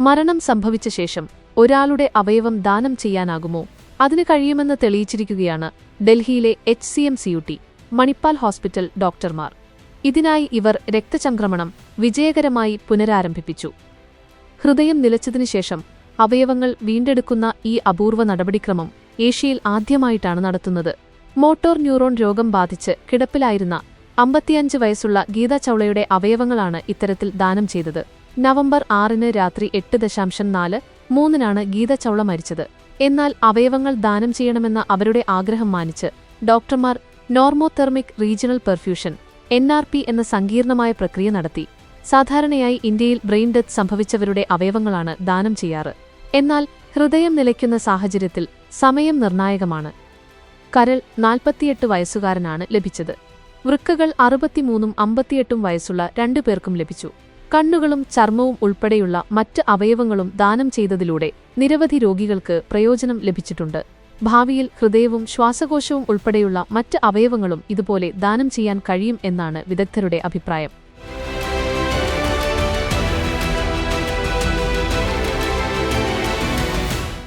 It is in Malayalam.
മരണം സംഭവിച്ച ശേഷം ഒരാളുടെ അവയവം ദാനം ചെയ്യാനാകുമോ? അതിന് കഴിയുമെന്ന് തെളിയിച്ചിരിക്കുകയാണ് ഡൽഹിയിലെ H C M C U T Manipal hospital ഡോക്ടർമാർ. ഇതിനായി ഇവർ രക്തചംക്രമണം വിജയകരമായി പുനരാരംഭിപ്പിച്ചു. ഹൃദയം നിലച്ചതിനു ശേഷം അവയവങ്ങൾ വീണ്ടെടുക്കുന്ന ഈ അപൂർവ നടപടിക്രമം ഏഷ്യയിൽ ആദ്യമായിട്ടാണ് നടത്തുന്നത്. മോട്ടോർ ന്യൂറോൺ രോഗം ബാധിച്ച് കിടപ്പിലായിരുന്ന അമ്പത്തിയഞ്ച് വയസ്സുള്ള ഗീത ചൗളയുടെ അവയവങ്ങളാണ് ഇത്തരത്തിൽ ദാനം ചെയ്തത്. നവംബർ ആറിന് രാത്രി എട്ട് ദശാംശം നാല് മൂന്നിനാണ് ഗീത ചൗള മരിച്ചത്. എന്നാൽ അവയവങ്ങൾ ദാനം ചെയ്യണമെന്ന അവരുടെ ആഗ്രഹം മാനിച്ച് ഡോക്ടർമാർ normothermic regional perfusion N R P എന്ന സങ്കീർണമായ പ്രക്രിയ നടത്തി. സാധാരണയായി ഇന്ത്യയിൽ ബ്രെയിൻ ഡെത്ത് സംഭവിച്ചവരുടെ അവയവങ്ങളാണ് ദാനം ചെയ്യാറ്. എന്നാൽ ഹൃദയം നിലയ്ക്കുന്ന സാഹചര്യത്തിൽ സമയം നിർണായകമാണ്. കരൾ നാൽപ്പത്തിയെട്ട് വയസ്സുകാരനാണ് ലഭിച്ചത്. വൃക്കകൾ അറുപത്തിമൂന്നും അമ്പത്തിയെട്ടും വയസ്സുള്ള രണ്ടു പേർക്കും ലഭിച്ചു. കണ്ണുകളും ചർമ്മവും ഉൾപ്പെടെയുള്ള മറ്റ് അവയവങ്ങളും ദാനം ചെയ്തതിലൂടെ നിരവധി രോഗികൾക്ക് പ്രയോജനം ലഭിച്ചിട്ടുണ്ട്. ഭാവിയിൽ ഹൃദയവും ശ്വാസകോശവും ഉൾപ്പെടെയുള്ള മറ്റ് അവയവങ്ങളും ഇതുപോലെ ദാനം ചെയ്യാൻ കഴിയും എന്നാണ് വിദഗ്ധരുടെ അഭിപ്രായം.